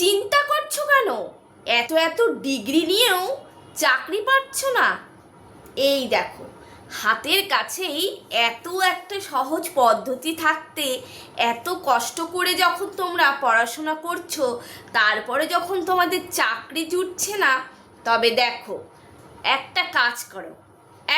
চিন্তা করছ কেন? এত এত ডিগ্রি নিয়েও চাকরি পাচ্ছ না? এই দেখো, হাতের কাছেই এত একটা সহজ পদ্ধতি থাকতে এত কষ্ট করে যখন তোমরা পড়াশোনা করছ, তারপরে যখন তোমাদের চাকরি জুটছে না, তবে দেখো, একটা কাজ করো।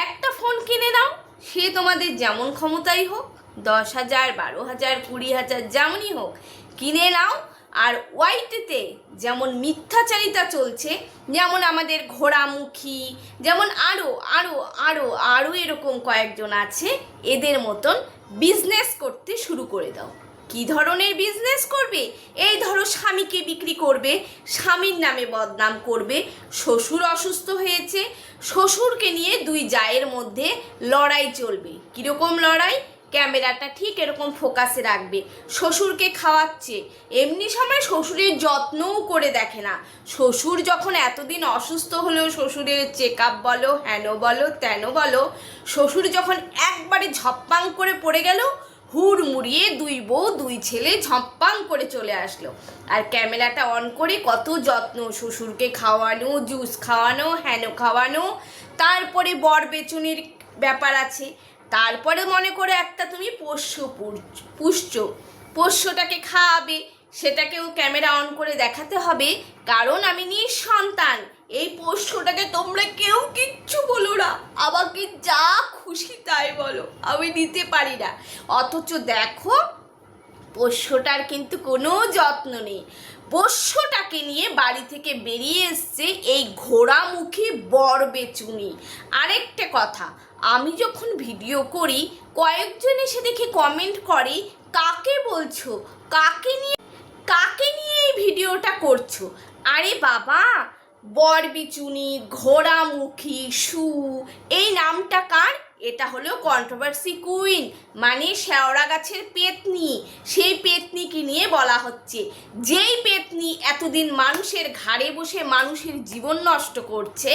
একটা ফোন কিনে নাও, সে তোমাদের যেমন ক্ষমতাই হোক, দশ হাজার, বারো হাজার, কুড়ি হাজার, যেমনই হোক, কিনে নাও আর ওয়াইটিতে যেমন মিথ্যাচারিতা চলছে, যেমন আমাদের ঘোড়ামুখী, যেমন আরও আরও আরও আরও এরকম কয়েকজন আছে, এদের মতন বিজনেস করতে শুরু করে দাও। কি ধরনের বিজনেস করবে? এই ধরো স্বামীকে বিক্রি করবে, স্বামীর নামে বদনাম করবে, শ্বশুর অসুস্থ হয়েছে, শ্বশুরকে নিয়ে দুই জায়ের মধ্যে লড়াই চলবে। কীরকম লড়াই? ক্যামেরাটা ঠিক এরকম ফোকাসে রাখবে। শ্বশুরকে খাওয়াচ্ছে। এমনি সময় শ্বশুরের যত্নও করে দেখে না। শ্বশুর যখন এতদিন অসুস্থ হলেও শ্বশুরের চেক আপ বলো হেন বলো তেন বলো, শ্বশুর যখন একবারে ঝপ্পাং করে পড়ে গেল, হুড় মুড়িয়ে দুই বউ, দুই ছেলে ঝপ্পাং করে চলে আসলো। আর ক্যামেরাটা অন করে কত যত্ন, শ্বশুরকে খাওয়ানো জুস খাওয়ানো হেন খাওয়ানো, তারপরে বর বেচুনির ব্যাপার আছে। তারপরে মনে করে একটা তুমি পোষ্য পুষছ পোষ্যটাকে খাওয়াবে, সেটাকেও ক্যামেরা অন করে দেখাতে হবে, কারণ আমি নিঃসন্তান। এই পোষ্যটাকে তোমরা কেউ কিচ্ছু বলো না। আমাকে যা খুশি তাই বলো। আমি নিতে পারি না। অথচ দেখো, পোষ্যটার কিন্তু কোনো যত্ন নেই। পোষ্যটাকে নিয়ে বাড়ি থেকে বেরিয়ে এসছে এই ঘোড়ামুখী বর বেচুনি আরেকটা কথা, আমি যখন ভিডিও করি, কয়েকজন এসে দেখে কমেন্ট করে, কাকে বলছো? কাকে নিয়ে কাকে নিয়ে এই ভিডিওটা করছ? আরে বাবা, বরবিচুনি, ঘোড়ামুখী, সু, এই নামটা কার? এটা হলো কন্ট্রোভার্সি কুইন মানে শেওড়া গাছের পেতনি। সেই পেতনিকে নিয়ে বলা হচ্ছে। যেই পেতনি এতদিন মানুষের ঘাড়ে বসে মানুষের জীবন নষ্ট করছে,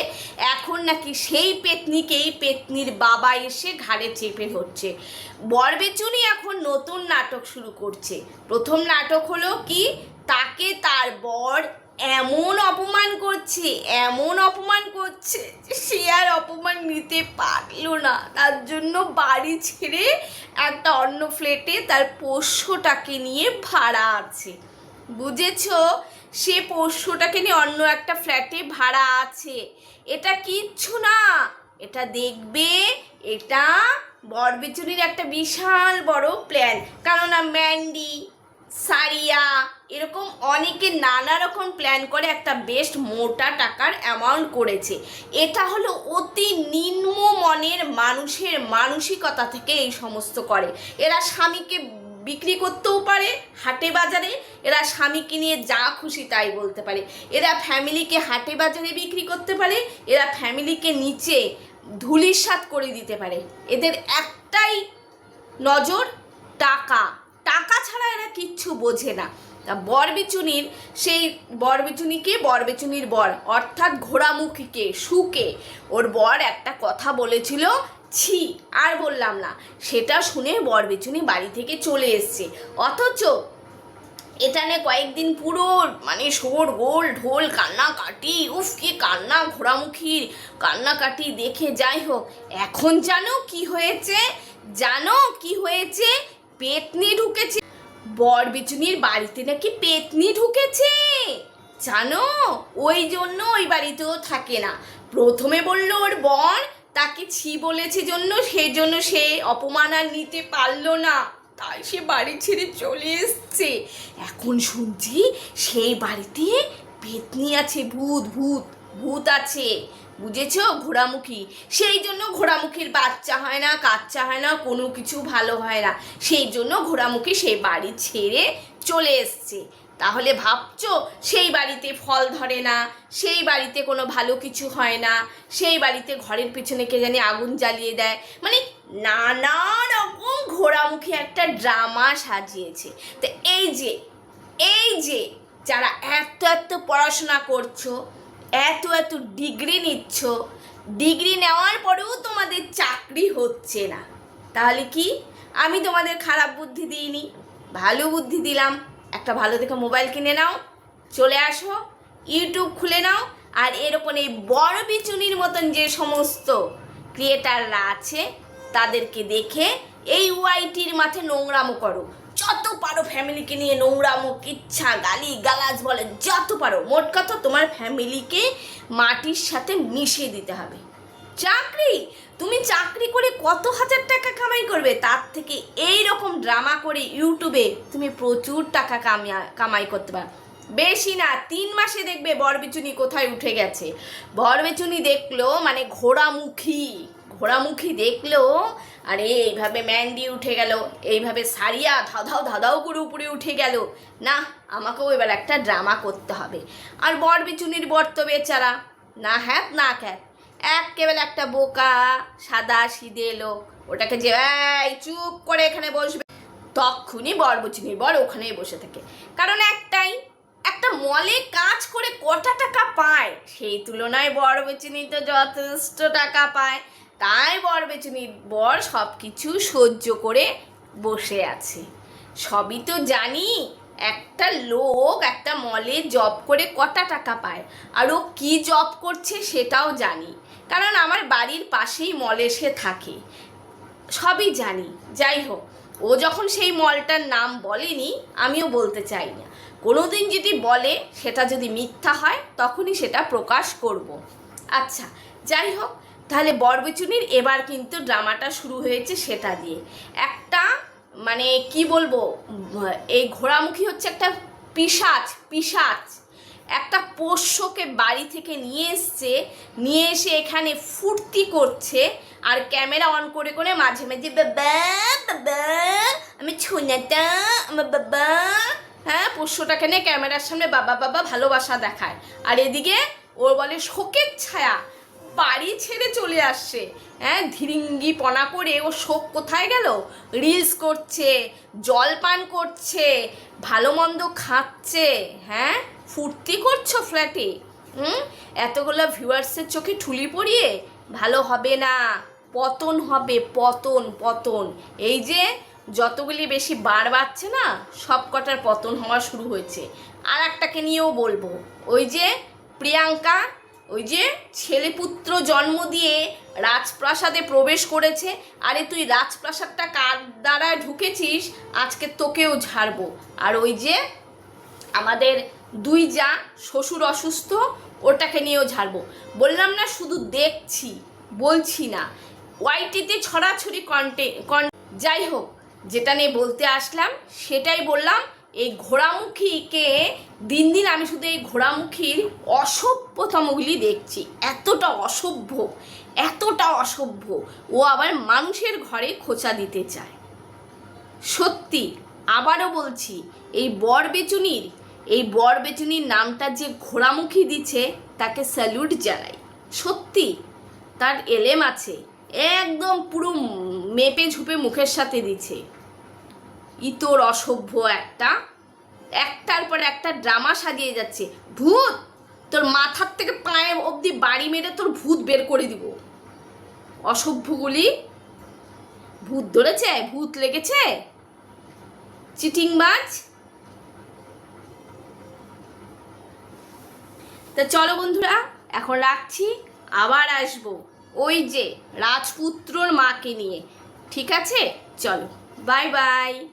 এখন নাকি সেই পেতনিকেই পেতনির বাবা এসে ঘাড়ে চেপে ধরছে। বরবেচুনি এখন নতুন নাটক শুরু করছে। প্রথম নাটক হলো কি? তাকে তার বর এমন অপমান করছে, এমন অপমান করছে সে আর অপমান নিতে পারল না। তার জন্য বাড়ি ছেড়ে একটা অন্য ফ্ল্যাটে তার পোষ্যটাকে নিয়ে ভাড়া আছে। বুঝেছ? সে পোষ্যটাকে নিয়ে অন্য একটা ফ্ল্যাটে ভাড়া আছে। এটা কিচ্ছু না। এটা দেখবে, এটা বরবেচুরির একটা বিশাল বড় প্ল্যান কেননা ম্যান্ডি সারিয়া এরকম অনেকে নানা রকম প্ল্যান করে একটা বেস্ট মোটা টাকার অ্যামাউন্ট করেছে। এটা হলো অতি নিম্ন মনের মানুষের মানসিকতা থেকে এই সমস্ত করে। এরা স্বামীকে বিক্রি করতেও পারে হাটে বাজারে, এরা স্বামীকে নিয়ে যা খুশি তাই বলতে পারে। এরা ফ্যামিলিকে হাটে বাজারে বিক্রি করতে পারে, এরা ফ্যামিলিকে নিচে ধুলিসাৎ করে দিতে পারে। এদের একটাই নজর টাকা। টাকা ছাড়া এরা কিচ্ছু বোঝে না। বরবিচুনির, সেই বরবিচুনিকে বরবিচুনির বর, অর্থাৎ ঘোড়ামুখীকে, সুকে। ওর বর একটা কথা বলেছিল, ছি, আর বললাম না। সেটা শুনে বরবিচুনি বাড়ি থেকে চলে এসছে। অথচ এখানে কয়েকদিন পুরো মানে সোর গোল, ঢোল, কান্নাকাটি, উফ, কি কান্না, ঘোড়ামুখীর কান্নাকাটি দেখে যাই হোক, এখন জানো কি হয়েছে? জানো কি হয়েছে? পেতনি ঢুকেছে। বর বিচুনির বাড়িতে নাকি পেতনি ঢুকেছে? জানো, ওই জন্য ওই বাড়িতেও থাকে না। প্রথমে বলল ওর বর তাকে ছি বলেছে জন্য সেই জন্য সে অপমান আর নিতে পারল না। তাই সে বাড়ি ছেড়ে চলে এসছে। এখন শুনছি, সেই বাড়িতে পেতনি আছে, ভূত ভূত। ভূত আছে। বুঝেছ? ঘোড়ামুখী। সেই জন্য ঘোড়ামুখীর বাচ্চা হয় না, কাচ্চা হয় না, কোনো কিছু ভালো হয় না। সেই জন্য ঘোড়ামুখী সেই বাড়ি ছেড়ে চলে এসছে। তাহলে ভাবছ, সেই বাড়িতে ফল ধরে না, সেই বাড়িতে কোনো ভালো কিছু হয় না, সেই বাড়িতে ঘরের পিছনে কে জানি আগুন জ্বালিয়ে দেয়। মানে নানা রকম ঘোড়ামুখী একটা ড্রামা সাজিয়েছে। তো এই যে এই যে যারা এত এত পড়াশোনা করছ এত এত ডিগ্রি নিচ্ছ। ডিগ্রি নেওয়ার পরেও তোমাদের চাকরি হচ্ছে না। তাহলে কি? আমি তোমাদের খারাপ বুদ্ধি দিইনি। ভালো বুদ্ধি দিলাম। একটা ভালো দেখে মোবাইল কিনে নাও। চলে আসো। ইউটিউব খুলে নাও। আর এরকম এই বড় বিচুনির মতন যে সমস্ত ক্রিয়েটাররা আছে, তাদেরকে দেখে এই ওয়াইটির মাঠে নোংরামো করো। যত পারো ফ্যামিলিকে নিয়ে নোংরামো ইচ্ছা গালি গালাজ বলে, যত পারো, মোট কথা তোমার ফ্যামিলিকে মাটির সাথে মিশিয়ে দিতে হবে। চাকরি? তুমি চাকরি করে কত হাজার টাকা কামাই করবে? তার থেকে এই রকম ড্রামা করে ইউটিউবে তুমি প্রচুর টাকা কামিয়া, কামাই করতে পারো। বেশি না, তিন মাসে দেখবে বরবিচুনি কোথায় উঠে গেছে। বরবিচুনি দেখল মানে ঘোড়ামুখী। ঘোড়ামুখী দেখল, আরে এইভাবে ম্যান্ডি উঠে গেল, এইভাবে সারিয়া ধাধাও ধাধাও করে উপরে উঠে গেল। না, আমাকেও এবার একটা ড্রামা করতে হবে। আর বরবিচুনির বর তো বেচারা। না হ্যাঁ না খ্যাত। একেবারে একটা বোকা, সাদা সিদে লোক। ওটাকে যে চুপ করে এখানে বসবে। তখনই বরবচুনির বর ওখানেই বসে থাকে। কারণ একটাই, একটা মলে কাজ করে কটা টাকা পায়, সেই তুলনায় বরবেচিনি তো যথেষ্ট টাকা পায়। তাই বরবেচিনির বর সব কিছু সহ্য করে বসে আছে। সবই তো জানি, একটা লোক একটা মলে জব করে কটা টাকা পায়, আর ও কী জব করছে সেটাও জানি। কারণ আমার বাড়ির পাশেই মলে সে থাকে। সবই জানি। যাই হোক, ও যখন সেই মলটার নাম বলেনি, আমিও বলতে চাই না। কোনোদিন যদি বলে সেটা যদি মিথ্যা হয়, তখনই সেটা প্রকাশ করব। আচ্ছা যাই হোক তাহলে বরবেচুনির এবার কিন্তু ড্রামাটা শুরু হয়েছে সেটা দিয়ে। একটা মানে কি বলব, এই ঘোড়ামুখী হচ্ছে একটা পিসাচ পিসাচ। একটা পোষ্যকে বাড়ি থেকে নিয়ে এসছে, নিয়ে এসে এখানে ফুর্তি করছে, আর ক্যামেরা অন করে করে মাঝে মাঝে আমি ছোনাটা, আমার বাবা। হ্যাঁ পোষ্যটাকে নিয়ে ক্যামেরার সামনে বাবা বাবা, ভালোবাসা দেখায়। আর এদিকে ওর বলে, শোকের ছায়া। বাড়ি ছেড়ে চলে আসছে। হ্যাঁ ধিরিঙ্গি পনা করে ও শোক কোথায় গেল? রিলস করছে, জল পান করছে, ভালো মন্দ খাচ্ছে হ্যাঁ? ফুর্তি করছ ফ্ল্যাটে? হুম? এতগুলো ভিউয়ার্সের চোখে ঠুলি পড়িয়ে ভালো হবে না, পতন হবে, পতন পতন। এই যে যতগুলি বেশি বার বাড়ছে না সব কটার পতন হওয়া শুরু হয়েছে। আর একটাকে নিয়েও বলব, ওই যে প্রিয়াঙ্কা ওই যে ছেলেপুত্র জন্ম দিয়ে রাজপ্রাসাদে প্রবেশ করেছে। আরে তুই রাজপ্রাসাদটা কার দ্বারা ঢুকেছিস? আজকে তোকেও ঝাড়বো। আর ওই যে আমাদের দুই যা শ্বশুর অসুস্থ, ওটাকে নিয়েও ঝাড়বো। বললাম না শুধু দেখছি, বলছি না। ওয়াইটিতে ছড়াছড়ি কন্টে কন যাই হোক, যেটা নিয়ে বলতে আসলাম, সেটাই বললাম। এই ঘোড়ামুখীকে দিন দিন আমি শুধু এই ঘোড়ামুখীর অসভ্যতমগুলি দেখছি। এতটা অসভ্য এতটা অসভ্য। ও আবার মানুষের ঘরে খোঁচা দিতে চায়। সত্যি, আবারও বলছি, এই বর বেচুনির এই বর বেচুনির নামটা যে ঘোড়ামুখী দিচ্ছে, তাকে স্যালুট জানাই। সত্যি, তার এলেম আছে, একদম পুরো মেপে ঝুপে মুখের সাথে দিচ্ছে। ইতর অসভ্য একটা। একটার পর একটা ড্রামা সাজিয়ে যাচ্ছে। ভূত! তোর মাথার থেকে পায়ে অবধি বাড়ি মেরে তোর ভূত বের করে দিব। অসভ্যগুলি ভূত ধরেছে? ভূত লেগেছে? চিটিংবাজ? তা চলো বন্ধুরা, এখন রাখছি। আবার আসব ওই যে রাজপুত্রর মাকে নিয়ে। ঠিক আছে? চলো, বাই বাই।